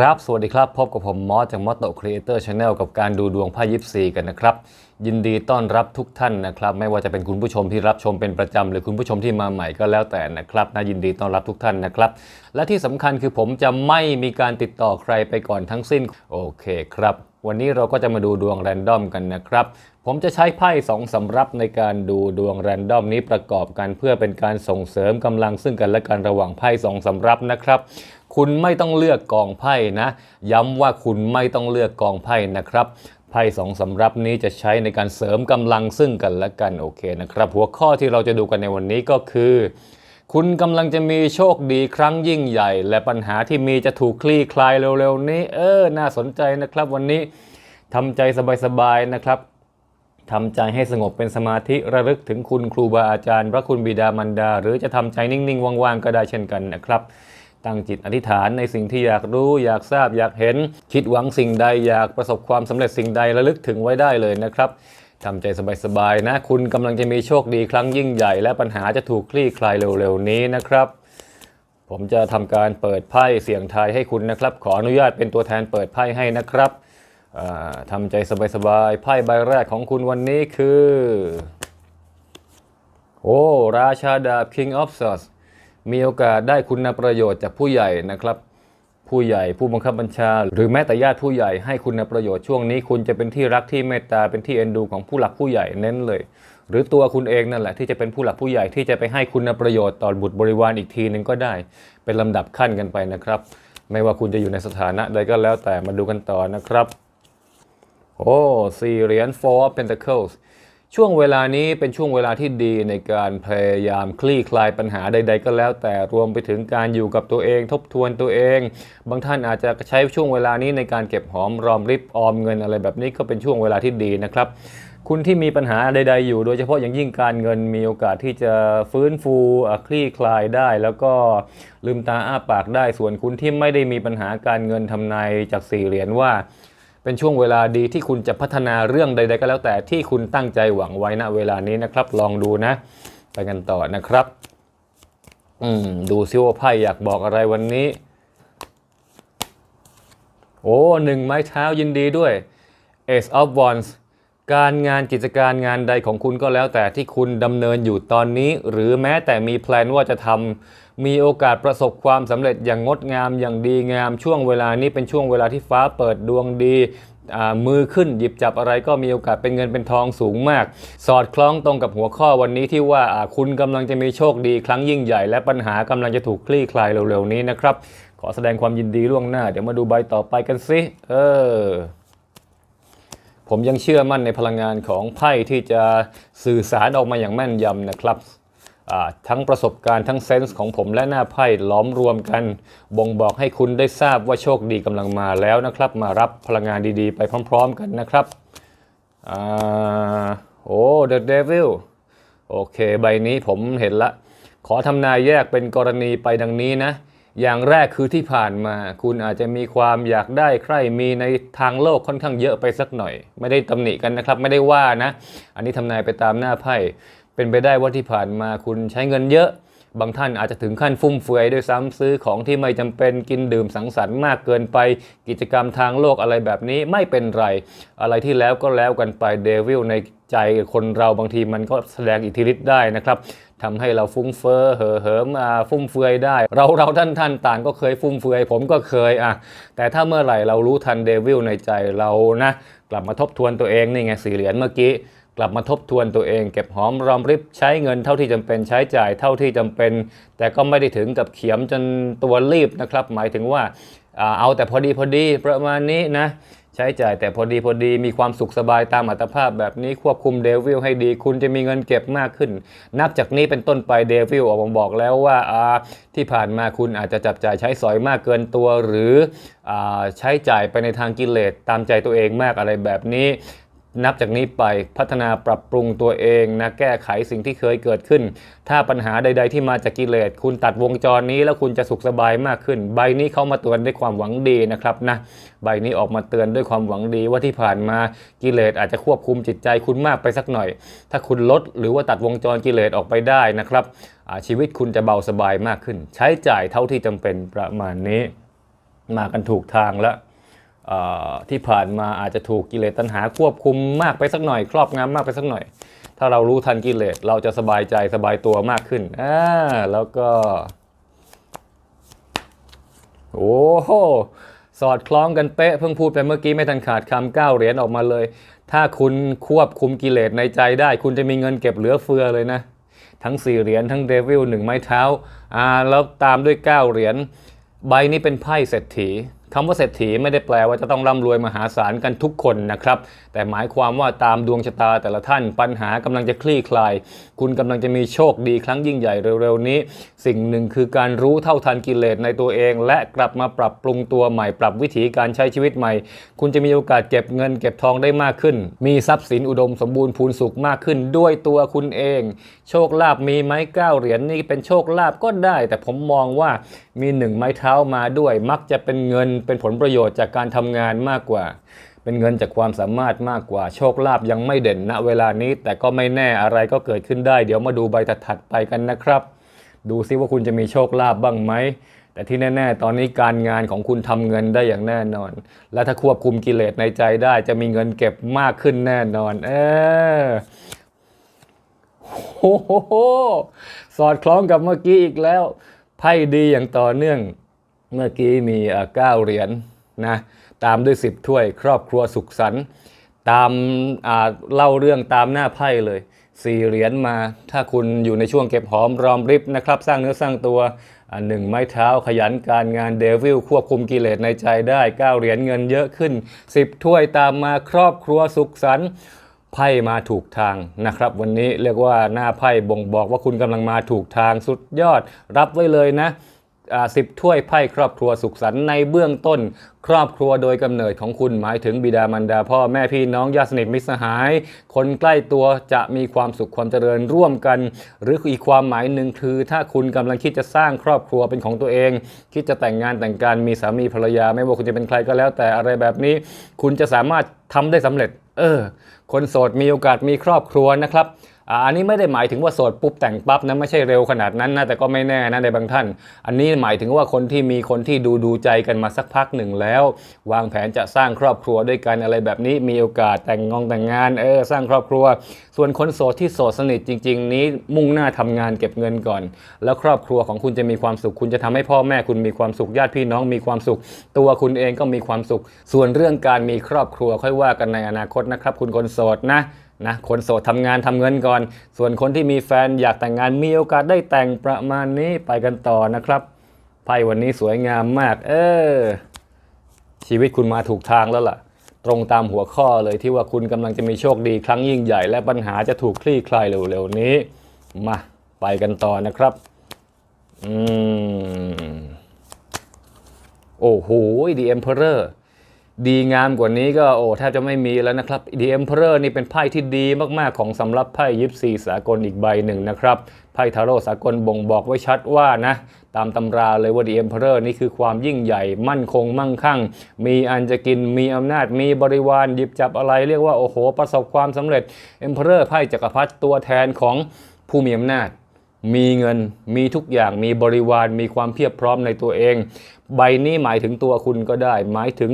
ครับ สวัสดีครับ พบกับผมมอสจากมอสโตครีเอเตอร์ชาแนลกับการดูดวงไพ่ยิปซีกันนะครับ ยินดีต้อนรับทุกท่านนะครับ ไม่ว่าจะเป็นคุณผู้ชมที่รับชมเป็นประจำ หรือคุณผู้ชมที่มาใหม่ก็แล้วแต่นะครับน่ายินดีต้อนรับทุกท่านนะครับ และที่สำคัญคือผมจะไม่มีการติดต่อใครไปก่อนทั้งสิ้น โอเคครับ วันนี้เราก็จะมาดูดวงแรนดอมกันนะครับผมจะใช้ไพ่สองสำรับในการดูดวงแรนดอมนี้ประกอบกันเพื่อเป็นการส่งเสริมกำลังซึ่งกันและกันระหว่างไพ่สองสำรับนะครับ คุณไม่ต้องเลือกกองไพ่นะ ย้ำว่าคุณไม่ต้องเลือกกองไพ่นะครับไพ่สองสำรับนี้จะใช้ในการเสริมกำลังซึ่งกันและกันโอเคนะครับ หัวข้อที่เราจะดูกันในวันนี้ก็คือ คุณกำลังจะมีโชคดีครั้งยิ่งใหญ่ และปัญหาที่มีจะถูกคลี่คลายเร็วๆนี้ เออ น่าสนใจนะครับวันนี้ทำใจสบายๆนะครับทำใจให้สงบเป็นสมาธิระลึกถึงคุณครูบาอาจารย์ พระคุณบิดามารดา หรือจะทำใจนิ่งๆว่างๆก็ได้เช่นกันนะครับ ตั้งจิตอธิษฐานในสิ่งที่อยากรู้อยากทราบอยากเห็น คิดหวังสิ่งใดอยากประสบความสำเร็จสิ่งใดระลึกถึงไว้ได้เลยนะครับทำใจสบายๆนะ คุณกำลังจะมีโชคดีครั้งยิ่งใหญ่ และปัญหาจะถูกคลี่คลายเร็วๆนี้นะครับ ผมจะทำการเปิดไพ่เสียงทายให้คุณนะครับ ขออนุญาตเป็นตัวแทนเปิดไพ่ให้นะครับทำใจสบายๆไพ่ใบแรกของคุณวันนี้คือ โอ้ ราชาดาบ King of Swords มีโอกาสได้คุณประโยชน์จากผู้ใหญ่นะครับ ผู้ใหญ่ผู้บังคับบัญชา หรือแม้แต่ญาติผู้ใหญ่ให้คุณประโยชน์ช่วงนี้ คุณจะเป็นที่รักที่เมตตาเป็นที่เอ็นดูของผู้หลักผู้ใหญ่เน้นเลย หรือตัวคุณเองนั่นแหละที่จะเป็นผู้หลักผู้ใหญ่ที่จะไปให้คุณประโยชน์ต่อบุตรบริวารอีกทีหนึ่งก็ได้ เป็นลำดับขั้นกันไปนะครับ ไม่ว่าคุณจะอยู่ในสถานะใดก็แล้วแต่มาดูกันต่อนะครับโอ้สี่เหรียญ four of pentacles ช่วงเวลานี้เป็นช่วงเวลาที่ดีในการพยายามคลี่คลายปัญหาใด ๆ ก็แล้ว แต่รวมไปถึงการอยู่กับตัวเอง ทบทวนตัวเอง บางท่านอาจจะใช้ช่วงเวลานี้ในการเก็บหอมรอมริบออมเงินอะไรแบบนี้ก็เป็นช่วงเวลาที่ดีนะครับ คุณที่มีปัญหาใด ๆ อยู่ โดยเฉพาะอย่างยิ่งการเงินมีโอกาสที่จะฟื้นฟูคลี่คลายได้ แล้วก็ลืมตาอ้าปากได้ส่วนคุณที่ไม่ได้มีปัญหาการเงินทำนายจากสี่เหรียญว่า เป็นช่วงเวลาดีที่คุณจะพัฒนาเรื่องใด ๆ ก็แล้วแต่ที่คุณตั้งใจหวังไว้ณเวลานี้นะครับ ลองดูนะ ไปกันต่อนะครับอืมดูซิว่าไพ่อยากบอกอะไรวันนี้ โอ้หนึ่งไม้เท้ายินดีด้วย Ace of Wands การงานกิจการงานใดของคุณก็แล้วแต่ที่คุณดำเนินอยู่ตอนนี้ หรือแม้แต่มีแพลนว่าจะทำมีโอกาสประสบความสำเร็จอย่างงดงามอย่างดีงาม ช่วงเวลานี้เป็นช่วงเวลาที่ฟ้าเปิดดวงดีมือขึ้นหยิบจับอะไรก็มีโอกาสเป็นเงินเป็นทองสูงมาก สอดคล้องตรงกับหัวข้อวันนี้ที่ว่าอ่าคุณกำลังจะมีโชคดีครั้งยิ่งใหญ่ และปัญหากำลังจะถูกคลี่คลายเร็วๆนี้นะครับ ขอแสดงความยินดีล่วงหน้า เดี๋ยวมาดูใบต่อไปกันสิเออ ผมยังเชื่อมั่นในพลังงานของไพ่ที่จะสื่อสารออกมาอย่างแม่นยำนะครับทั้งประสบการณ์ทั้งเซนส์ของผมและหน้าไพ่ล้อมรวมกัน บ่งบอกให้คุณได้ทราบว่าโชคดีกำลังมาแล้วนะครับ มารับพลังงานดีๆ ไปพร้อม ๆ กันนะครับอโอ้ The Devil โอเค ใบนี้ผมเห็นละ ขอทำนายแยกเป็นกรณีไปดังนี้นะ อย่างแรกคือที่ผ่านมา คุณอาจจะมีความอยากได้ใครมีในทางโลกค่อนข้างเยอะไปสักหน่อย ไม่ได้ตำหนิกันนะครับ ไม่ได้ว่านะ อันนี้ทำนายไปตามหน้าไพ่เป็นไปได้ว่าที่ผ่านมาคุณใช้เงินเยอะ บางท่านอาจจะถึงขั้นฟุ่มเฟือยด้วยซ้ำซื้อของที่ไม่จำเป็นกินดื่มสังสรรค์มากเกินไปกิจกรรมทางโลกอะไรแบบนี้ไม่เป็นไร อะไรที่แล้วก็แล้วกันไปเดวิลในใจคนเราบางทีมันก็แสดงอิทธิฤทธิ์ได้นะครับ ทำให้เราฟุ้งเฟ้อเห่อเหิมฟุ่มเฟือยได้ เราเราท่านท่านต่างก็เคยฟุ่มเฟือย ผมก็เคยอะแต่ถ้าเมื่อไหร่เรารู้ทันเดวิลในใจเรานะ กลับมาทบทวนตัวเองนี่ไงสี่เหรียญเมื่อกี้กลับมาทบทวนตัวเองเก็บหอมรอมริบใช้เงินเท่าที่จำเป็นใช้จ่ายเท่าที่จำเป็น แต่ก็ไม่ได้ถึงกับเขียมจนตัวรีบนะครับ หมายถึงว่าเอาแต่พอดีพอดีประมาณนี้นะ ใช้จ่ายแต่พอดีพอดีมีความสุขสบายตามอัตภาพแบบนี้ควบคุมเดวิลให้ดี คุณจะมีเงินเก็บมากขึ้น นับจากนี้เป็นต้นไปเดวิลออกมาบอกแล้วว่าที่ผ่านมาคุณอาจจะจับจ่ายใช้สอยมากเกินตัว หรืออใช้จ่ายไปในทางกิเลสตามใจตัวเองมากอะไรแบบนี้ นับจากนี้ไปพัฒนาปรับปรุงตัวเองนะแก้ไขสิ่งที่เคยเกิดขึ้น ถ้าปัญหาใด ๆ ที่มาจากกิเลส คุณตัดวงจรนี้แล้วคุณจะสุขสบายมากขึ้น ใบนี้เข้ามาเตือนด้วยความหวังดีนะครับนะใบนี้ออกมาเตือนด้วยความหวังดีว่าที่ผ่านมากิเลสอาจจะควบคุมจิตใจคุณมากไปสักหน่อย ถ้าคุณลดหรือว่าตัดวงจรกิเลสออกไปได้นะครับชีวิตคุณจะเบาสบายมากขึ้น ใช้จ่ายเท่าที่จำเป็นประมาณนี้ มากันถูกทางแล้ว ที่ผ่านมาอาจจะถูกกิเลสตัณหาควบคุมมากไปสักหน่อย ครอบงำมากไปสักหน่อย ถ้าเรารู้ทันกิเลสเราจะสบายใจสบายตัวมากขึ้นอ่าแล้วก็ โอ้โหสอดคล้องกันเป๊ะเพิ่งพูดไปเมื่อกี้ไม่ทันขาดคำเก้าเหรียญออกมาเลย ถ้าคุณควบคุมกิเลสในใจได้ คุณจะมีเงินเก็บเหลือเฟือเลยนะ ทั้ง4เหรียญทั้งเดวิลหนึ่งไม้เท้าอ่าแล้วตามด้วย9เหรียญใบนี้เป็นไพ่เศรษฐี คำว่าเศรษฐีไม่ได้แปลว่าจะต้องร่ำรวยมหาศาลกันทุกคนนะครับ แต่หมายความว่าตามดวงชะตาแต่ละท่านปัญหากำลังจะคลี่คลาย คุณกำลังจะมีโชคดีครั้งยิ่งใหญ่เร็วๆนี้ สิ่งหนึ่งคือการรู้เท่าทันกิเลสในตัวเอง และกลับมาปรับปรุงตัวใหม่ปรับวิถีการใช้ชีวิตใหม่ คุณจะมีโอกาสเก็บเงินเก็บทองได้มากขึ้น มีทรัพย์สินอุดมสมบูรณ์พูนสุขมากขึ้นด้วยตัวคุณเอง โชคลาภมีไหมก้าเหรียญนี่เป็นโชคลาภก็ได้ แต่ผมมองว่ามีหนึ่งไม้เท้ามาด้วย มักจะเป็นเงินเป็นผลประโยชน์จากการทำงานมากกว่า เป็นเงินจากความสามารถมากกว่า โชคลาภยังไม่เด่นณเวลานี้ แต่ก็ไม่แน่อะไรก็เกิดขึ้นได้ เดี๋ยวมาดูใบถัดๆไปกันนะครับ ดูซิว่าคุณจะมีโชคลาภบ้างไหมแต่ที่แน่ ๆ ตอนนี้การงานของคุณทำเงินได้อย่างแน่นอน และถ้าควบคุมกิเลสในใจได้จะมีเงินเก็บมากขึ้นแน่นอน เออโอ้โหสอดคล้องกับเมื่อกี้อีกแล้ว ไพ่ดีอย่างต่อเนื่อง เมื่อกี้มีเอ่อเก้าเหรียญนะตามด้วย 10 ถ้วย ครอบครัวสุขสันต์ตามเล่าเรื่องตามหน้าไพ่เลยสี่เหรียญมา ถ้าคุณอยู่ในช่วงเก็บหอมรอมริบนะครับ สร้างเนื้อสร้างตัวหนึ่งไม้เท้าขยันการงานเดวิลควบคุมกิเลสในใจได้ 9 เหรียญเงินเยอะขึ้น 10 ถ้วยตามมาครอบครัวสุขสันต์ไพ่มาถูกทางนะครับ วันนี้เรียกว่าหน้าไพ่บ่งบอกว่าคุณกำลังมาถูกทางสุดยอด รับไว้เลยนะ สิบถ้วยไพ่ครอบครัวสุขสันต์ในเบื้องต้น ครอบครัวโดยกำเนิดของคุณหมายถึงบิดามารดาพ่อแม่พี่น้องญาติสนิทมิตรสหาย คนใกล้ตัวจะมีความสุขความเจริญร่วมกัน หรืออีกความหมายหนึ่งคือ ถ้าคุณกำลังคิดจะสร้างครอบครัวเป็นของตัวเอง คิดจะแต่งงานแต่งการมีสามีภรรยา ไม่ว่าคุณจะเป็นใครก็แล้วแต่อะไรแบบนี้ คุณจะสามารถทำได้สำเร็จ เออ คนโสดมีโอกาสมีครอบครัวนะครับ อ่าอันนี้ไม่ได้หมายถึงว่าโสดปุ๊บแต่งปั๊บนะไม่ใช่เร็วขนาดนั้นนะแต่ก็ไม่แน่นะในบางท่าน อันนี้หมายถึงว่าคนที่มีคนที่ดูดูใจกันมาสักพักหนึ่งแล้ว วางแผนจะสร้างครอบครัวด้วยกันอะไรแบบนี้มีโอกาสแต่งงองแต่งงานเออสร้างครอบครัว ส่วนคนโสดที่โสดสนิทจริง ๆ นี้มุ่งหน้าทำงานเก็บเงินก่อน แล้วครอบครัวของคุณจะมีความสุข คุณจะทำให้พ่อแม่คุณมีความสุขญาติพี่น้องมีความสุข ตัวคุณเองก็มีความสุข ส่วนเรื่องการมีครอบครัวค่อยว่ากันในอนาคตนะครับ คุณคนโสดนะ นะคนโสดทำงานทำเงินก่อน ส่วนคนที่มีแฟนอยากแต่งงานมีโอกาสได้แต่งประมาณนี้ไปกันต่อนะครับไพ่วันนี้สวยงามมาก เออ ชีวิตคุณมาถูกทางแล้วล่ะ ตรงตามหัวข้อเลยที่ว่าคุณกำลังจะมีโชคดีครั้งยิ่งใหญ่ และปัญหาจะถูกคลี่คลายเร็วๆนี้ มาไปกันต่อนะครับ อืม โอ้โห The Emperor ดีงามกว่านี้ก็โอ้แทบจะไม่มีแล้วนะครับ The Emperor นี่เป็นไพ่ที่ดีมากๆของสำรับไพ่ยิปซีสากลอีกใบหนึ่งนะครับไพ่ทาโร่สากลบ่งบอกไว้ชัดว่านะตามตำราเลยว่า The Emperor นี่คือความยิ่งใหญ่มั่นคงมั่งคั่ง มีอันจะกินมีอำนาจมีบริวารหยิบจับอะไรเรียกว่าโอ้โห ประสบความสำเร็จ Emperor ไพ่จักรพรรดิตัวแทนของผู้มีอำนาจมีเงิน มีทุกอย่าง มีบริวาร มีความเพียบพร้อมในตัวเองใบนี้หมายถึงตัวคุณก็ได้ หมายถึง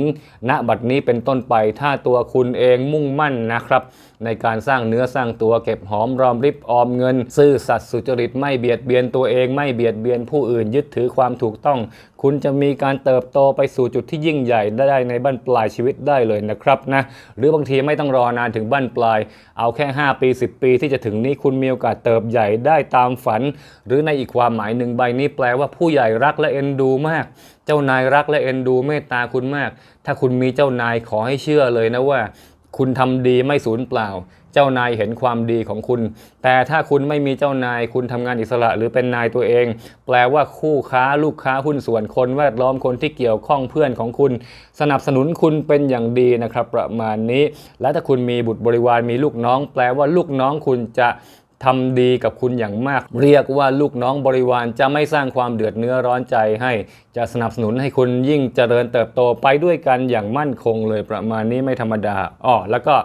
ณบัดนี้เป็นต้นไป ถ้าตัวคุณเองมุ่งมั่นนะครับ ในการสร้างเนื้อสร้างตัวเก็บหอมรอมริบออมเงิน ซื่อสัตย์สุจริตไม่เบียดเบียนตัวเองไม่เบียดเบียนผู้อื่นยึดถือความถูกต้อง คุณจะมีการเติบโตไปสู่จุดที่ยิ่งใหญ่ได้ในบั้นปลายชีวิตได้เลยนะครับนะหรือบางทีไม่ต้องรอนานถึงบั้นปลาย เอาแค่ 5 ปี 10 ปีที่จะถึงนี้คุณมีโอกาสเติบใหญ่ได้ตามฝัน หรือในอีกความหมายหนึ่งใบนี้แปลว่าผู้ใหญ่รักและเอ็นดูมากเจ้านายรักและเอ็นดูเมตตาคุณมาก ถ้าคุณมีเจ้านายขอให้เชื่อเลยนะว่า คุณทำดีไม่สูญเปล่า เจ้านายเห็นความดีของคุณ แต่ถ้าคุณไม่มีเจ้านายคุณทำงานอิสระหรือเป็นนายตัวเอง แปลว่าคู่ค้าลูกค้าหุ้นส่วนคนแวดล้อมคนที่เกี่ยวข้องเพื่อนของคุณ สนับสนุนคุณเป็นอย่างดีนะครับ ประมาณนี้ และถ้าคุณมีบุตรบริวารมีลูกน้อง แปลว่าลูกน้องคุณจะ ทำดีกับคุณอย่างมาก เรียกว่าลูกน้องบริวารจะไม่สร้างความเดือดเนื้อร้อนใจให้ จะสนับสนุนให้คุณยิ่งเจริญเติบโตไปด้วยกันอย่างมั่นคงเลยประมาณนี้ไม่ธรรมดาอ๋อแล้วก็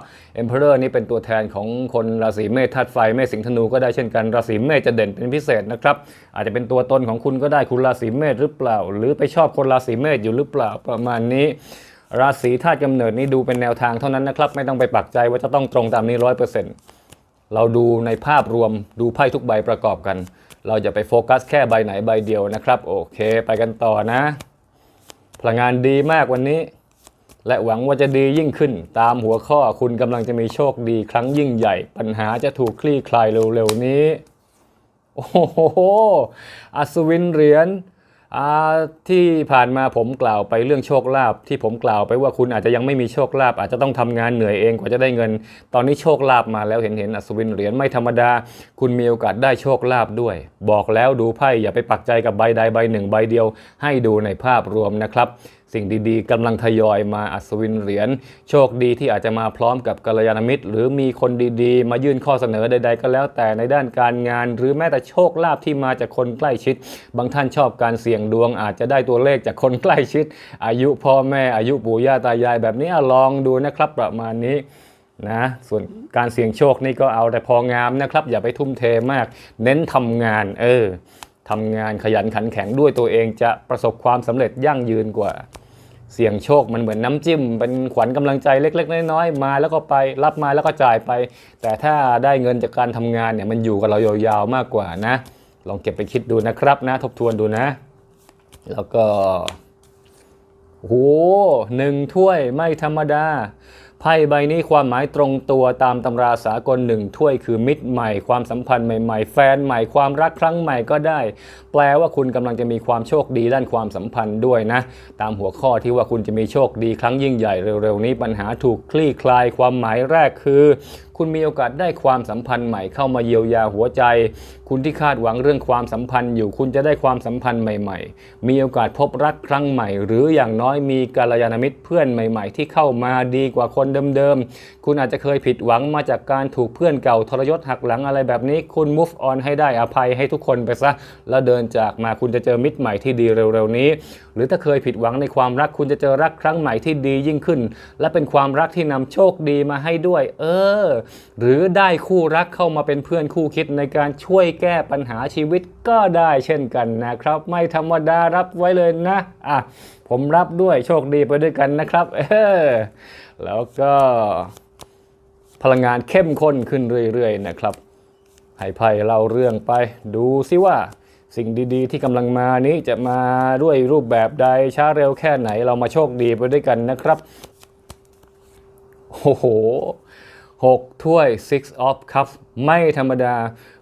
Emperor นี่เป็นตัวแทนของคนราศีเมษธาตุไฟเมษสิงห์ธนูก็ได้เช่นกันราศีเมษจะเด่นเป็นพิเศษนะครับอาจจะเป็นตัวตนของคุณก็ได้คุณราศีเมษหรือเปล่า หรือไปชอบคนราศีเมษอยู่หรือเปล่าประมาณนี้ราศีธาตุกำเนิดนี่ดูเป็นแนวทางเท่านั้นนะครับ ไม่ต้องไปปักใจว่าจะต้องตรงตามนี้ร้อยเปอร์เซ็นต์ เราดูในภาพรวมดูไพ่ทุกใบประกอบกัน เราจะไปโฟกัสแค่ใบไหนใบเดียวนะครับ โอเค ไปกันต่อนะ พลังงานดีมากวันนี้ และหวังว่าจะดียิ่งขึ้น ตามหัวข้อคุณกำลังจะมีโชคดีครั้งยิ่งใหญ่ ปัญหาจะถูกคลี่คลายเร็วๆนี้ โอ้โหอัศวินเหรียญ ที่ผ่านมาผมกล่าวไปเรื่องโชคลาภที่ผมกล่าวไปว่าคุณอาจจะยังไม่มีโชคลาภอาจจะต้องทำงานเหนื่อยเองกว่าจะได้เงิน ตอนนี้โชคลาภมาแล้วเห็นเห็นอัศวินเหรียญไม่ธรรมดา คุณมีโอกาสได้โชคลาภด้วย บอกแล้วดูไพ่อย่าไปปักใจกับใบใดใบหนึ่งใบเดียว ให้ดูในภาพรวมนะครับ สิ่งดีๆกำลังทยอยมาอัศวินเหรียญโชคดีที่อาจจะมาพร้อมกับกัลยาณมิตร หรือมีคนดีๆ มายื่นข้อเสนอใด ๆ ก็แล้วแต่ในด้านการงาน หรือแม้แต่โชคลาภที่มาจากคนใกล้ชิด บางท่านชอบการเสี่ยงดวง อาจจะได้ตัวเลขจากคนใกล้ชิด อายุพ่อแม่อายุปู่ย่าตายาย แบบนี้ลองดูนะครับประมาณนี้นะส่วนการเสี่ยงโชคนี่ก็เอาแต่พองามนะครับ อย่าไปทุ่มเทมาก เน้นทำงานเออ ทำงานขยันขันแข็งด้วยตัวเองจะประสบความสำเร็จยั่งยืนกว่า เสี่ยงโชคมันเหมือนน้ำจิ้ม เป็นขวัญกำลังใจเล็ก ๆ น้อยๆมาแล้วก็ไปรับมาแล้วก็จ่ายไป แต่ถ้าได้เงินจากการทำงานเนี่ยมันอยู่กับเรายาวๆมากกว่านะ ลองเก็บไปคิดดูนะครับนะ ทบทวนดูนะ แล้วก็โอ้โหหนึ่งถ้วยไม่ธรรมดา ไพ่ใบนี้ความหมายตรงตัวตามตำราสากลหนึ่งถ้วยคือมิตรใหม่ ความสัมพันธ์ใหม่ๆ แฟนใหม่ความรักครั้งใหม่ก็ได้ แปลว่าคุณกำลังจะมีความโชคดีด้านความสัมพันธ์ด้วยนะ ตามหัวข้อที่ว่าคุณจะมีโชคดีครั้งยิ่งใหญ่เร็วๆนี้ปัญหาถูกคลี่คลายความหมายแรกคือ คุณมีโอกาสได้ความสัมพันธ์ใหม่เข้ามาเยียวยาหัวใจ คุณที่คาดหวังเรื่องความสัมพันธ์อยู่ คุณจะได้ความสัมพันธ์ใหม่ ๆ มีโอกาสพบรักครั้งใหม่ หรืออย่างน้อยมีกัลยาณมิตรเพื่อนใหม่ ๆ ที่เข้ามาดีกว่าคนเดิมๆ คุณอาจจะเคยผิดหวังมาจากการถูกเพื่อนเก่าทรยศหักหลังอะไรแบบนี้ คุณ move on ให้ได้อภัยให้ทุกคนไปซะ แล้วเดินจากมาคุณจะเจอมิตรใหม่ที่ดีเร็วๆนี้ หรือถ้าเคยผิดหวังในความรักคุณจะเจอรักครั้งใหม่ที่ดียิ่งขึ้น และเป็นความรักที่นำโชคดีมาให้ด้วย เออหรือได้คู่รักเข้ามาเป็นเพื่อนคู่คิดในการช่วยแก้ปัญหาชีวิตก็ได้เช่นกันนะครับ ไม่ธรรมดารับไว้เลยนะอะผมรับด้วยโชคดีไปด้วยกันนะครับเออแล้วก็พลังงานเข้มข้นขึ้นเรื่อยๆนะครับให้ไพ่เล่าเรื่องไป ดูซิว่าสิ่งดีๆ ที่กำลังมานี้จะมาด้วยรูปแบบใดช้าเร็วแค่ไหนเรามาโชคดีไปด้วยกันนะครับ โอ้โห หกถ้วย six of cups ไม่ธรรมดา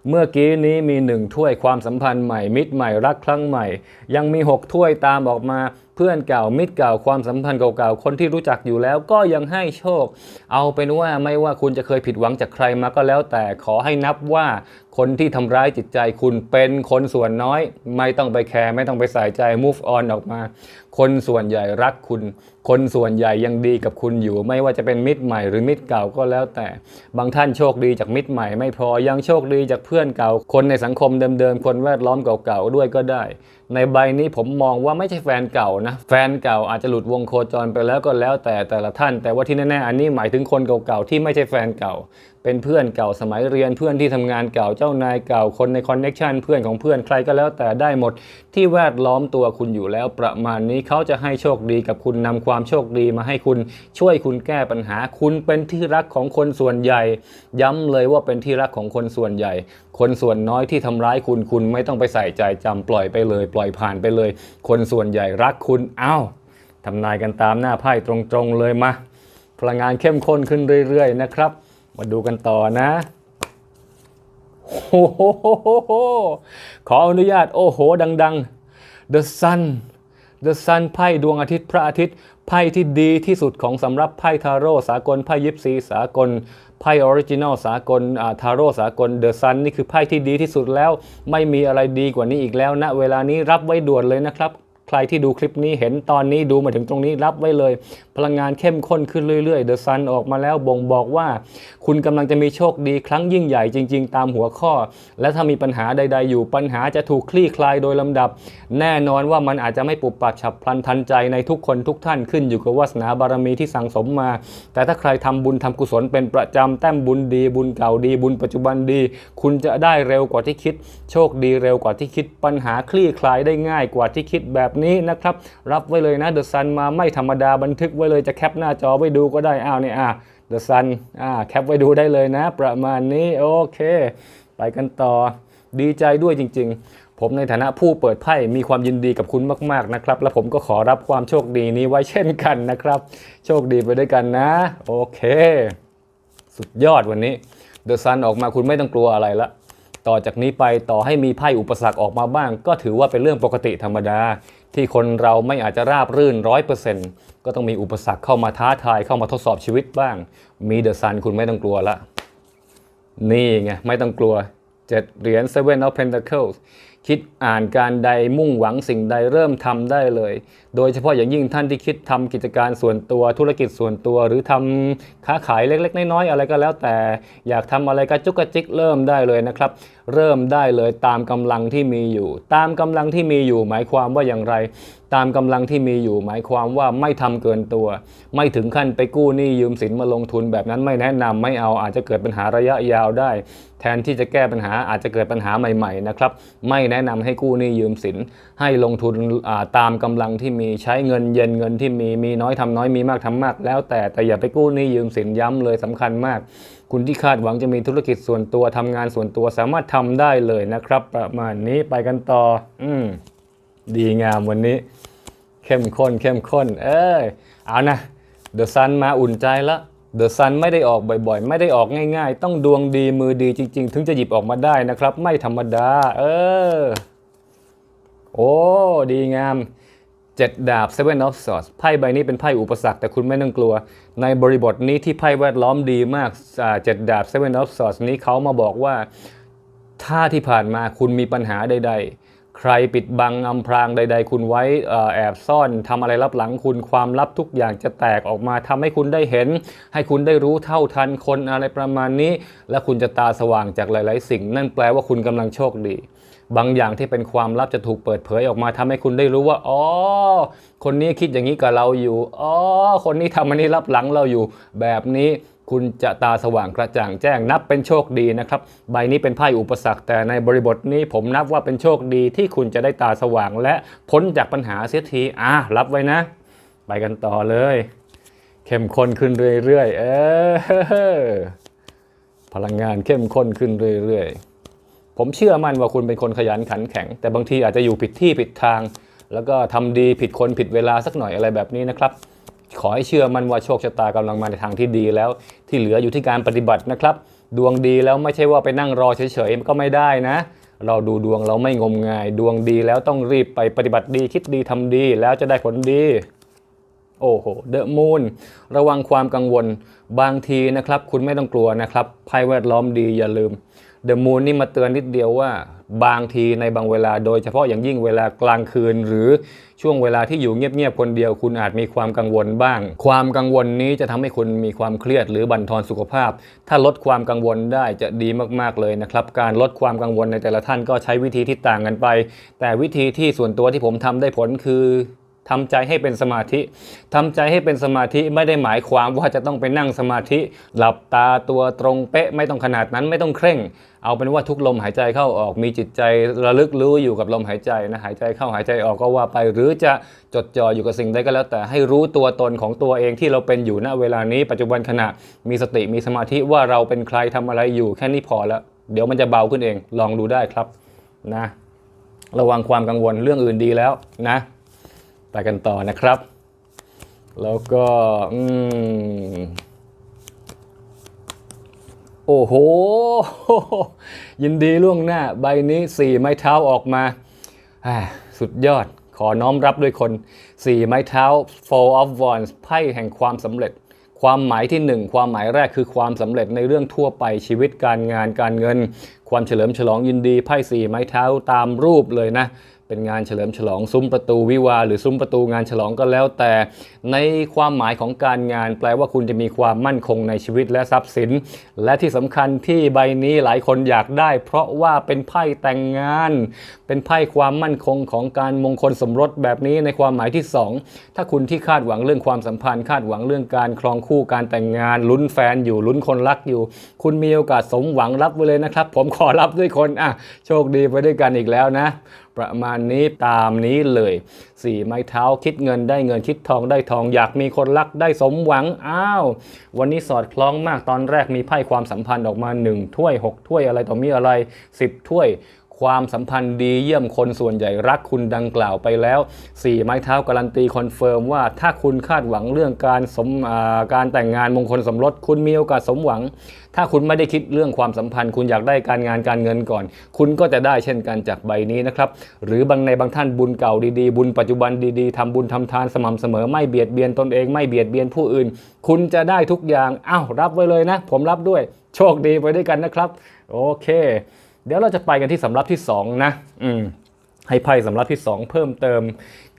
เมื่อกี้นี้มีหนึ่งถ้วยความสัมพันธ์ใหม่ มิตรใหม่รักครั้งใหม่ ยังมี 6 ถ้วยตามออกมาเพื่อนเก่ามิตรเก่าความสัมพันธ์เก่าๆ คนที่รู้จักอยู่แล้วก็ยังให้โชค เอาเป็นว่าไม่ว่าคุณจะเคยผิดหวังจากใครมาก็แล้วแต่ขอให้นับว่า คนที่ทำร้ายจิตใจคุณเป็นคนส่วนน้อย ไม่ต้องไปแคร์ไม่ต้องไปใส่ใจ move on ออกมา คนส่วนใหญ่รักคุณ คนส่วนใหญ่ยังดีกับคุณอยู่ ไม่ว่าจะเป็นมิตรใหม่หรือมิตรเก่าก็แล้วแต่ บางท่านโชคดีจากมิตรใหม่ ไม่พอยังโชคดีจากเพื่อนเก่า คนในสังคมเดิมๆ คนแวดล้อมเก่าๆ ด้วยก็ได้ ในใบนี้ผมมองว่าไม่ใช่แฟนเก่านะ แฟนเก่าอาจจะหลุดวงโคจรไปแล้วก็แล้วแต่แต่ละท่าน แต่ว่าที่แน่ๆอันนี้หมายถึงคนเก่าๆที่ไม่ใช่แฟนเก่า เป็นเพื่อนเก่าสมัยเรียนเพื่อนที่ทำงานเก่าเจ้านายเก่าคนในคอนเน็ชันเพื่อนของเพื่อนใครก็แล้วแต่ได้หมด ที่แวดล้อมตัวคุณอยู่แล้วประมาณนี้เขาจะให้โชคดีกับคุณนำความโชคดีมาให้คุณช่วยคุณแก้ปัญหา คุณเป็นที่รักของคนส่วนใหญ่ ย้ำเลยว่าเป็นที่รักของคนส่วนใหญ่ คนส่วนน้อยที่ทำร้ายคุณคุณไม่ต้องไปใส่ใจจำปล่อยไปเลย ปล่อยผ่านไปเลย คนส่วนใหญ่รักคุณอ้าวทำนายกันตามหน้าไพ่ตรงๆเลยมาพลังงานเข้มข้นขึ้นเรื่อยๆนะครับ มาดูกันต่อนะโอ้โหขออนุญาตโอ้โห ดัง ๆ The Sun The Sun ไพ่ดวงอาทิตย์พระอาทิตย์ ไพ่ที่ดีที่สุดของสำหรับไพ่ทาโร่สากล ไพ่ยิปซีสากล ไพ่ออริจินอลสากลทาโร่สากล The Sun นี่คือไพ่ที่ดีที่สุดแล้ว ไม่มีอะไรดีกว่านี้อีกแล้วณนะเวลานี้รับไว้ด่วนเลยนะครับ ใครที่ดูคลิปนี้เห็นตอนนี้ดูมาถึงตรงนี้รับไว้เลย พลังงานเข้มข้นขึ้นเรื่อยๆ The Sun ออกมาแล้วบ่งบอกว่า คุณกำลังจะมีโชคดีครั้งยิ่งใหญ่จริง ๆ ตามหัวข้อ และถ้ามีปัญหาใด ๆ อยู่ปัญหาจะถูกคลี่คลายโดยลำดับ แน่นอนว่ามันอาจจะไม่ปุบปับฉับพลันทันใจในทุกคนทุกท่านขึ้นอยู่กับวาสนาบารมีที่สั่งสมมา แต่ถ้าใครทำบุญทำกุศลเป็นประจำแต้มบุญดี บุญเก่าดี บุญปัจจุบันดี คุณจะได้เร็วกว่าที่คิด โชคดีเร็วกว่าที่คิด ปัญหาคลี่คลายได้ง่ายกว่าที่คิดแบบนี้นะครับรับไว้เลยนะเดอะซันมาไม่ธรรมดาบันทึกไว้เลยจะแคปหน้าจอไว้ดูก็ได้อ้าวเนี่ยอะเดอะซันอ่าแคปไว้ดูได้เลยนะ ประมาณนี้โอเค ไปกันต่อดีใจด้วยจริง ๆ ผมในฐานะผู้เปิดไพ่มีความยินดีกับคุณมากๆนะครับ และผมก็ขอรับความโชคดีนี้ไว้เช่นกันนะครับ โชคดีไปด้วยกันนะ โอเค สุดยอดวันนี้เดอะซันออกมาคุณไม่ต้องกลัวอะไรละต่อจากนี้ไปต่อให้มีไพ่อุปสรรคออกมาบ้าง ก็ถือว่าเป็นเรื่องปกติธรรมดา ที่คนเราไม่อาจจะราบรื่นร้อยเปอร์เซ็นต์ก็ต้องมีอุปสรรคเข้ามาท้าทายเข้ามาทดสอบชีวิตบ้าง มีเดอะซันคุณไม่ต้องกลัวละ นี่ไง ไม่ต้องกลัวเจ็ดเหรียญ Seven of Pentacles คิดอ่านการใดมุ่งหวังสิ่งใดเริ่มทำได้เลย โดยเฉพาะอย่างยิ่งท่านที่คิดทำกิจการส่วนตัวธุรกิจส่วนตัว หรือทำค้าขายเล็กๆ น้อยๆอะไรก็แล้วแต่อยากทำอะไรกระจุกกระจิกเริ่มได้เลยนะครับ เริ่มได้เลยตามกำลังที่มีอยู่ ตามกำลังที่มีอยู่หมายความว่าอย่างไร ตามกำลังที่มีอยู่หมายความว่าไม่ทำเกินตัว ไม่ถึงขั้นไปกู้หนี้ยืมสินมาลงทุนแบบนั้นไม่แนะนำไม่เอาอาจจะเกิดปัญหาระยะยาวได้ แทนที่จะแก้ปัญหาอาจจะเกิดปัญหาใหม่ๆนะครับไม่แนะนำให้กู้หนี้ยืมสิน ให้ลงทุนตามกำลังที่มีใช้เงินเย็นเงินที่มีมีน้อยทำน้อยมีมากทำมาก แล้วแต่แต่อย่าไปกู้หนี้ยืมสินย้ำเลยสำคัญมาก คุณที่คาดหวังจะมีธุรกิจส่วนตัวทำงานส่วนตัวสามารถทำได้เลยนะครับ ประมาณนี้ไปกันต่อ อืมดีงามวันนี้ เข้มข้นเข้มข้น เอ้ยเอานะเดอะซันมาอุ่นใจละเดอะซันไม่ได้ออกบ่อยๆ ไม่ได้ออกง่ายๆ ต้องดวงดีมือดีจริง ๆ ถึงจะหยิบออกมาได้นะครับ ไม่ธรรมดา เออ โอ้ ดีงาม เจ็ดดาบ Seven of Swords ไพ่ใบนี้เป็นไพ่อุปสรรคแต่คุณไม่ต้องกลัว ในบริบทนี้ที่ไพ่แวดล้อมดีมากเจ็ดดาบ Seven of Swords นี้เขามาบอกว่า ถ้าที่ผ่านมาคุณมีปัญหาใด ๆ ใครปิดบังอำพรางใด ๆ คุณไว้แอบซ่อนทำอะไรลับหลังคุณความลับทุกอย่างจะแตกออกมาทำให้คุณได้เห็น ให้คุณได้รู้เท่าทันคนอะไรประมาณนี้ และคุณจะตาสว่างจากหลาย ๆ สิ่ง นั่นแปลว่าคุณกำลังโชคดี บางอย่างที่เป็นความลับจะถูกเปิดเผยออกมาทำให้คุณได้รู้ว่า อ๋อ คนนี้คิดอย่างนี้กับเราอยู่ อ๋อ คนนี้ทำอันนี้รับหลังเราอยู่ แบบนี้คุณจะตาสว่างกระจ่างแจ้งนับเป็นโชคดีนะครับ ใบนี้เป็นไพ่อุปสรรคแต่ในบริบทนี้ผมนับว่าเป็นโชคดีที่คุณจะได้ตาสว่างและพ้นจากปัญหาเสียทีอะรับไว้นะ ไปกันต่อเลย เข้มข้นขึ้นเรื่อยๆ เออพลังงานเข้มข้นขึ้นเรื่อยๆ ผมเชื่อมั่นว่าคุณเป็นคนขยันขันแข็ง แต่บางทีอาจจะอยู่ผิดที่ผิดทาง แล้วก็ทำดีผิดคนผิดเวลาสักหน่อยอะไรแบบนี้นะครับ ขอให้เชื่อมั่นว่าโชคชะตากำลังมาในทางที่ดีแล้ว ที่เหลืออยู่ที่การปฏิบัตินะครับ ดวงดีแล้วไม่ใช่ว่าไปนั่งรอเฉยๆก็ไม่ได้นะ เราดูดวงเราไม่งมงาย ดวงดีแล้วต้องรีบไปปฏิบัติดีคิดดีทำดีแล้วจะได้ผลดีโอ้โห เดอะมูน ระวังความกังวล บางทีนะครับ คุณไม่ต้องกลัวนะครับไพ่แวดล้อมดีอย่าลืม เดอะมูนนี่มาเตือนนิดเดียวว่า บางทีในบางเวลาโดยเฉพาะอย่างยิ่งเวลากลางคืน หรือช่วงเวลาที่อยู่เงียบๆคนเดียว คุณอาจมีความกังวลบ้าง ความกังวลนี้จะทำให้คุณมีความเครียดหรือบั่นทอนสุขภาพ ถ้าลดความกังวลได้จะดีมากๆเลยนะครับการลดความกังวลในแต่ละท่านก็ใช้วิธีที่ต่างกันไป แต่วิธีที่ส่วนตัวที่ผมทำได้ผลคือ ทำใจให้เป็นสมาธิทำใจให้เป็นสมาธิไม่ได้หมายความว่าจะต้องไปนั่งสมาธิ หลับตาตัวตรงเป๊ะไม่ต้องขนาดนั้นไม่ต้องเคร่ง เอาเป็นว่าทุกลมหายใจเข้าออกมีจิตใจระลึกรู้อยู่กับลมหายใจนะหายใจเข้าหายใจออกก็ว่าไป หรือจะจดจ่ออยู่กับสิ่งใดก็แล้ว แต่ให้รู้ตัวตนของตัวเองที่เราเป็นอยู่ณเวลานี้ ปัจจุบันขณะมีสติมีสมาธิว่าเราเป็นใครทำอะไรอยู่แค่นี้พอแล้ว เดี๋ยวมันจะเบาขึ้นเองลองดูได้ครับนะ ระวังความกังวลเรื่องอื่นดีแล้วนะ ไปกันต่อนะครับ แล้วก็อืมโอ้โห ยินดีล่วงหน้า ใบนี้สี่ไม้เท้าออกมาอ่าสุดยอด ขอน้อมรับด้วยคนสี่ไม้เท้า four of wands ไพ่แห่งความสำเร็จ ความหมายที่หนึ่งความหมายแรกคือความสำเร็จในเรื่องทั่วไปชีวิตการงานการเงิน ความเฉลิมฉลองยินดีไพ่สี่ไม้เท้าตามรูปเลยนะ เป็นงานเฉลิมฉลองซุ้มประตูวิวาหรือซุ้มประตูงานฉลองก็แล้วแต่ ในความหมายของการงาน แปลว่าคุณจะมีความมั่นคงในชีวิตและทรัพย์สิน และที่สำคัญที่ใบนี้หลายคนอยากได้ เพราะว่าเป็นไพ่แต่งงานเป็นไพ่ความมั่นคงของการมงคลสมรสแบบนี้ในความหมายที่สองถ้าคุณที่คาดหวังเรื่องความสัมพันธ์ คาดหวังเรื่องการครองคู่การแต่งงานลุ้นแฟนอยู่ลุ้นคนรักอยู่ คุณมีโอกาสสมหวังรับไว้เลยนะครับ ผมขอรับด้วยคนอะโชคดีไปด้วยกันอีกแล้วนะ ประมาณนี้ตามนี้เลยสี่ไม้เท้าคิดเงินได้เงินคิดทองได้ทองอยากมีคนรักได้สมหวังอ้าววันนี้สอดคล้องมากตอนแรกมีไพ่ความสัมพันธ์ออกมา1ถ้วย 6 ถ้วยอะไรต่อมีอะไร 10 ถ้วย ความสัมพันธ์ดีเยี่ยมคนส่วนใหญ่รักคุณดังกล่าวไปแล้ว 4 ไม้เท้าการันตีคอนเฟิร์มว่าถ้าคุณคาดหวังเรื่องการสมาการแต่งงานมงคลสมรสคุณมีโอกาสสมหวัง ถ้าคุณไม่ได้คิดเรื่องความสัมพันธ์ คุณอยากได้การงานการเงินก่อน คุณก็จะได้เช่นกันจากใบนี้นะครับ หรือบางในบางท่านบุญเก่าดีๆ บุญปัจจุบันดีๆทำบุญทำทานสม่ำเสมอไม่เบียดเบียนตนเองไม่เบียดเบียนผู้อื่น คุณจะได้ทุกอย่างอ้าวรับไว้เลยนะ ผมรับด้วย โชคดีไปด้วยกันนะครับ โอเค เดี๋ยวเราจะไปกันที่สำรับที่ 2 นะ อืมให้ไพ่สำรับที่ 2 เพิ่มเติม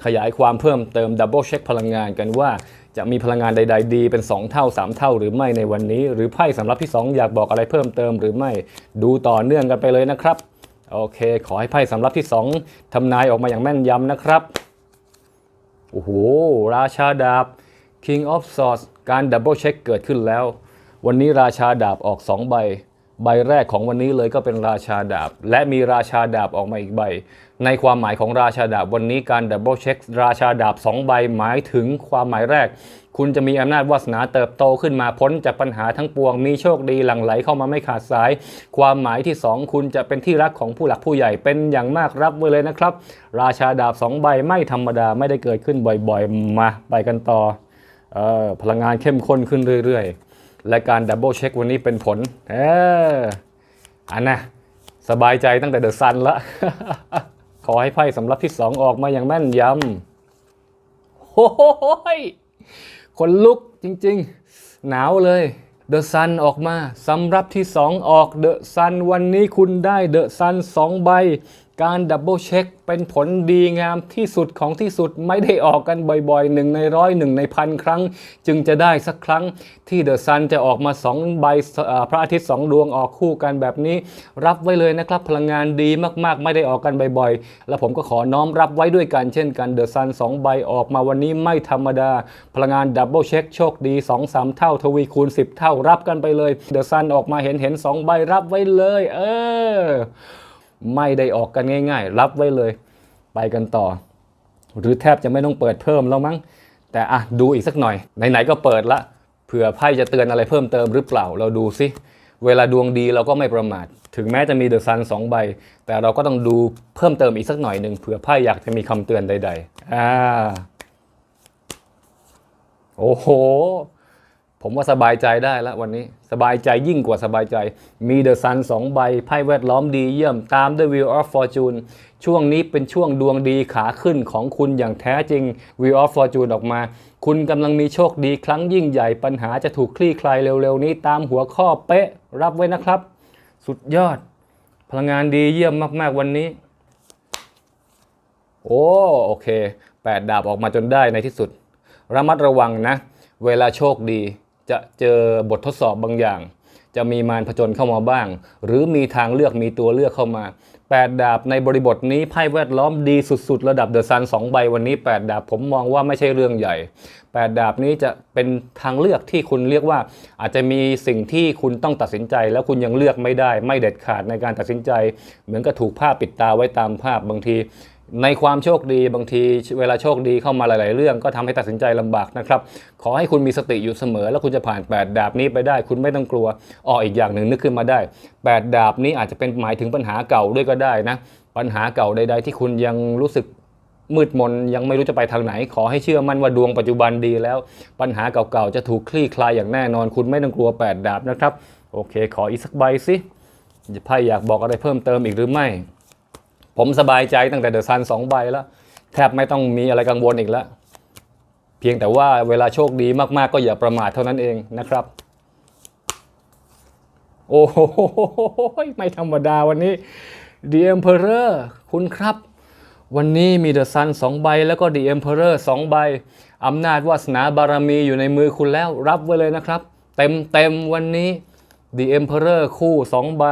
ขยายความเพิ่มเติมดับเบิลเช็คพลังงานกันว่า จะมีพลังงานใด ๆ ดีเป็น 2 เท่า 3 เท่าหรือไม่ในวันนี้ หรือไพ่สำรับที่ 2 อยากบอกอะไรเพิ่มเติมหรือไม่ดูต่อเนื่องกันไปเลยนะครับ โอเค ขอให้ไพ่สำรับที่ 2ทำนายออกมาอย่างแม่นยำนะครับโอ้โหราชาดาบ King of Swords การดับเบิลเช็คเกิดขึ้นแล้ว วันนี้ราชาดาบออก 2 ใบ ใบแรกของวันนี้เลยก็เป็นราชาดาบ และมีราชาดาบออกมาอีกใบ ในความหมายของราชาดาบวันนี้การดับเบิลเช็คราชาดาบ 2 ใบหมายถึงความหมายแรก คุณจะมีอำนาจวาสนาเติบโตขึ้นมาพ้นจากปัญหาทั้งปวง มีโชคดีหลั่งไหลเข้ามาไม่ขาดสาย ความหมายที่ 2 คุณจะเป็นที่รักของผู้หลักผู้ใหญ่เป็นอย่างมากรับไว้เลยนะครับ ราชาดาบ 2 ใบไม่ธรรมดาไม่ได้เกิดขึ้นบ่อยๆมาไปกันต่อออพลังงานเข้มข้นขึ้นเรื่อยๆ และการดับเบิลเช็ควันนี้เป็นผลเอออันนะสบายใจตั้งแต่เดอะซันละ ขอให้ไพ่สำรับที่2องออกมาอย่างแม่นยำโอ้โหยคนลุกจริงๆ หนาวเลยเดอะซันออกมาสำรับที่2องออกเดอะซันวันนี้คุณได้เดอะซัน2ใบ การดับเบิลเช็คเป็นผลดีงามที่สุดของที่สุดไม่ได้ออกกันบ่อยๆหนึ่งในร้อยหนึ่งในพันครั้ง จึงจะได้สักครั้งที่เดอะซันจะออกมา2ใบพระอาทิตย์2ดวงออกคู่กันแบบนี้ รับไว้เลยนะครับพลังงานดีมากๆ ไม่ได้ออกกันบ่อยๆ แล้วผมก็ขอน้อมรับไว้ด้วยกันเช่นกันเดอะซัน2ใบออกมาวันนี้ไม่ธรรมดา พลังงานดับเบิลเช็คโชคดี2-3เท่าทวีคูณ 10 เท่ารับกันไปเลยเดอะซันออกมาเห็นเห็นสองใบรับไว้เลย เออ ไม่ได้ออกกันง่าย ๆ รับไว้เลยไปกันต่อ หรือแทบจะไม่ต้องเปิดเพิ่มแล้วมั้ง แต่อะดูอีกสักหน่อยไหนๆก็เปิดละเผื่อไพ่จะเตือนอะไรเพิ่มเติมหรือเปล่าเราดูสิเวลาดวงดีเราก็ไม่ประมาท ถึงแม้จะมีเดอะซันสองใบ แต่เราก็ต้องดูเพิ่มเติมอีกสักหน่อยหนึ่งเผื่อไพ่อยากจะมีคำเตือนใด ๆ อ่า โอ้โห ผมว่าสบายใจได้แล้ววันนี้ สบายใจยิ่งกว่าสบายใจ มีเดอะซันสองใบ ไพ่แวดล้อมดีเยี่ยมตามด้วย Wheel of Fortune ช่วงนี้เป็นช่วงดวงดีขาขึ้นของคุณอย่างแท้จริง Wheel of Fortune ออกมา คุณกำลังมีโชคดีครั้งยิ่งใหญ่ปัญหาจะถูกคลี่คลายเร็วๆ นี้ตามหัวข้อเป๊ะรับไว้นะครับ สุดยอด พลังงานดีเยี่ยมมากๆวันนี้ โอ้โอเคแปดดาบออกมาจนได้ในที่สุด ระมัดระวังนะ เวลาโชคดี จะเจอบททดสอบบางอย่าง จะมีมารผจญเข้ามาบ้าง หรือมีทางเลือกมีตัวเลือกเข้ามา 8 ดาบในบริบทนี้ไพ่แวดล้อมดีสุดๆ ระดับเดอะซัน2ใบวันนี้ 8 ดาบผมมองว่าไม่ใช่เรื่องใหญ่ 8 ดาบนี้จะเป็นทางเลือกที่คุณเรียกว่า อาจจะมีสิ่งที่คุณต้องตัดสินใจ แล้วคุณยังเลือกไม่ได้ ไม่เด็ดขาดในการตัดสินใจ เหมือนกับถูกผ้าปิดตาไว้ตามภาพบางที ในความโชคดีบางทีเวลาโชคดีเข้ามาหลาย ๆ เรื่องก็ทำให้ตัดสินใจลำบากนะครับ ขอให้คุณมีสติอยู่เสมอ แล้วคุณจะผ่าน 8 ดาบนี้ไปได้ คุณไม่ต้องกลัวอ้ออีกอย่างหนึ่งนึกขึ้นมาได้ 8 ดาบนี้อาจจะเป็นหมายถึงปัญหาเก่าด้วยก็ได้นะ ปัญหาเก่าใด ๆ ที่คุณยังรู้สึกมืดมนยังไม่รู้จะไปทางไหน ขอให้เชื่อมั่นว่าดวงปัจจุบันดีแล้ว ปัญหาเก่าๆจะถูกคลี่คลายอย่างแน่นอน คุณไม่ต้องกลัว 8 ดาบนะครับ โอเค ขออีกสักใบสิไพ่อยากบอกอะไรเพิ่มเติมอีกหรือไม่ ผมสบายใจตั้งแต่เดอะซันสองใบแล้ว แทบไม่ต้องมีอะไรกังวลอีกแล้ว เพียงแต่ว่าเวลาโชคดีมากๆ ก็อย่าประมาทเท่านั้นเองนะครับ โอ้โหไม่ธรรมดาวันนี้ The Emperor คุณครับ วันนี้มีเดอะซันสองใบแล้วก็ดีเอ็มเพอเรอร์สองใบอำนาจวาสนาบารมีอยู่ในมือคุณแล้วรับไว้เลยนะครับ เต็มเต็มๆวันนี้ The Emperor คู่ 2 ใบ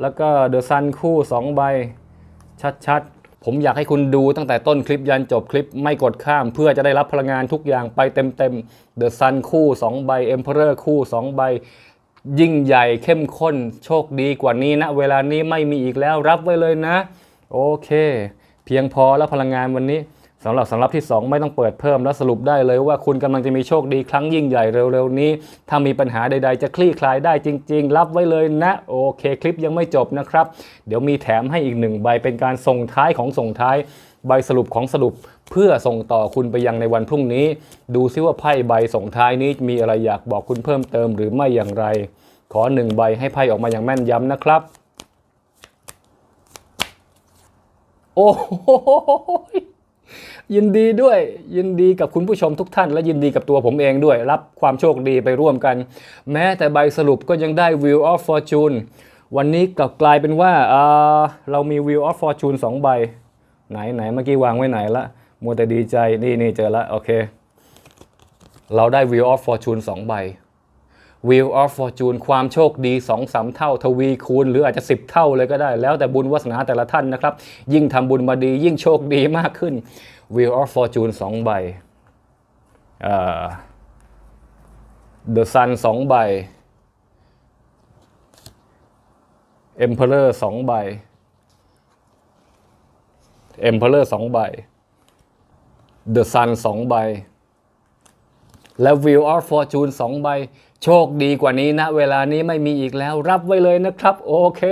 แล้วก็ The Sun คู่ 2 ใบ ชัดๆ ผมอยากให้คุณดูตั้งแต่ต้นคลิปยันจบคลิปไม่กดข้าม เพื่อจะได้รับพลังงานทุกอย่างไปเต็มๆ The Sun คู่ 2 ใบ Emperor คู่ 2 ใบ ยิ่งใหญ่เข้มข้นโชคดีกว่านี้นะ เวลานี้ไม่มีอีกแล้วรับไว้เลยนะ โอเค เพียงพอแล้วพลังงานวันนี้ สำหรับสำหรับที่ 2 ไม่ต้องเปิดเพิ่มแล้วสรุปได้เลยว่าคุณกำลังจะมีโชคดีครั้งยิ่งใหญ่เร็วๆนี้ ถ้ามีปัญหาใดๆ จะคลี่คลายได้จริง ๆ รับไว้เลยนะโอเคคลิปยังไม่จบนะครับ เดี๋ยวมีแถมให้อีกหนึ่งใบเป็นการส่งท้ายของส่งท้าย ใบสรุปของสรุปเพื่อส่งต่อคุณไปยังในวันพรุ่งนี้ ดูซิว่าไพ่ใบส่งท้ายนี้มีอะไรอยากบอกคุณเพิ่มเติมหรือไม่อย่างไร ขอหนึ่งใบให้ไพ่ออกมาอย่างแม่นยำนะครับ โอ้โห ยินดีด้วย ยินดีกับคุณผู้ชมทุกท่าน และยินดีกับตัวผมเองด้วย รับความโชคดีไปร่วมกัน แม้แต่ใบสรุปก็ยังได้ Wheel of Fortune วันนี้กลับกลายเป็นว่าเออเรามี Wheel of Fortune 2 ใบ ไหนไหนเมื่อกี้วางไว้ไหนละมัวแต่ดีใจนี่นี่เจอละโอเค เราได้ Wheel of Fortune 2 ใบ Wheel of Fortune ความโชคดี 2 3 เท่า ทวีคูณ หรืออาจจะ 10 เท่าเลยก็ได้ แล้วแต่บุญวาสนาแต่ละท่านนะครับ ยิ่งทำบุญมาดี ยิ่งโชคดีมากขึ้น Wheel of Fortune 2 ใบเอ่อ The Sun 2 ใบ Emperor 2 ใบ Emperor 2 ใบ The Sun 2 ใบ และ Wheel of Fortune 2 ใบ โชคดีกว่านี้นะ เวลานี้ไม่มีอีกแล้วรับไว้เลยนะครับ โอเค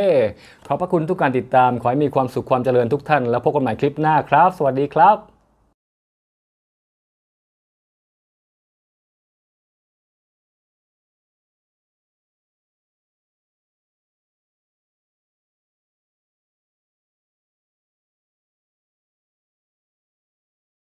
ขอบพระคุณทุกการติดตาม ขอให้มีความสุขความเจริญทุกท่าน แล้วพบกันใหม่คลิปหน้าครับ สวัสดีครับ